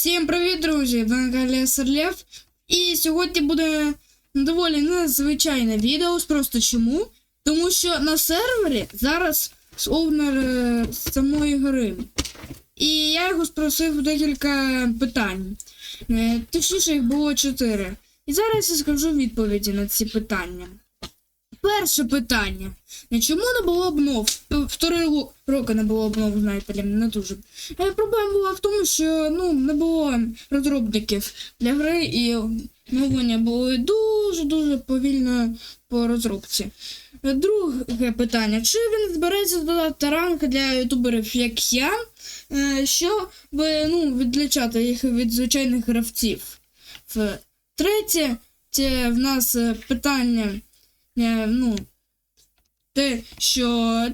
Всім привіт, друзі! Ви на каналі Серлєв. І сьогодні буде доволі незвичайне відео. Просто чому? Тому що на сервері зараз овнер е, самої гри. І я його спросив декілька питань. Е, Точніше, їх було чотири. І зараз я скажу відповіді на ці питання. Перше питання. Чому не було обнов? Е, Втори роки не було обнов, знаєте, ли, не дуже. Е, Проблема була в тому, що ну, не було розробників для гри, і оновлення було дуже-дуже повільно по розробці. Друге питання. Чи він збирається додати ранг для ютуберів, як я, е, щоб ну, відлічати їх від звичайних гравців? Третє, це в нас е, питання. Е, Ну, те, що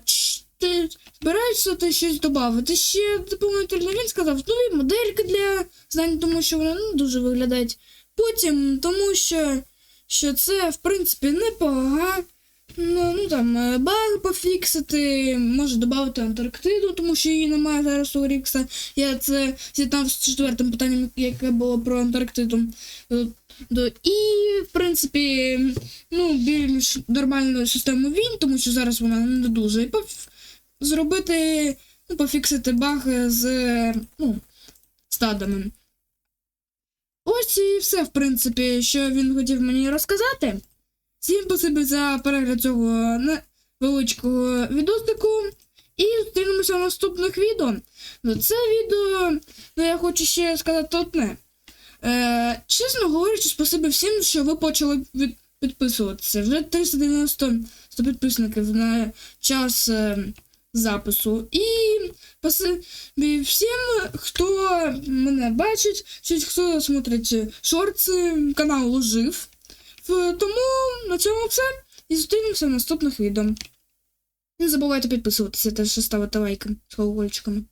ти збираєшся ти щось додати. Ще доповнительно він сказав, нові модельки для знань, тому що вони ну, дуже виглядають. Потім, тому що, що це, в принципі, непогано. Ну, ну там е, баг пофіксити, може додати Антарктиду, тому що її немає зараз у Рікса. Я це з'єднав з четвертим питанням, яке було про Антарктиду. Е, І, в принципі, ну, більш нормальну систему він, тому що зараз вона не дуже. І зробити, ну, пофіксити баг з ну, стадами. Ось і все, в принципі, що він хотів мені розказати. Всім спасибі за перегляд цього невеличкого відосику. І зустрінемося в наступних відео. Ну, Це відео, ну, я хочу ще сказати одне. Е, чесно говорячи, спасибі всім, що ви почали від, підписуватися. Вже 390 100 підписників на час е, запису. І спасибі всім, хто мене бачить, чи хто смотрить шорти, канал жив. В- Тому на цьому все. І зустрінемося в наступних відео. Не забувайте підписуватися та ще ставити лайки з колокольчиками.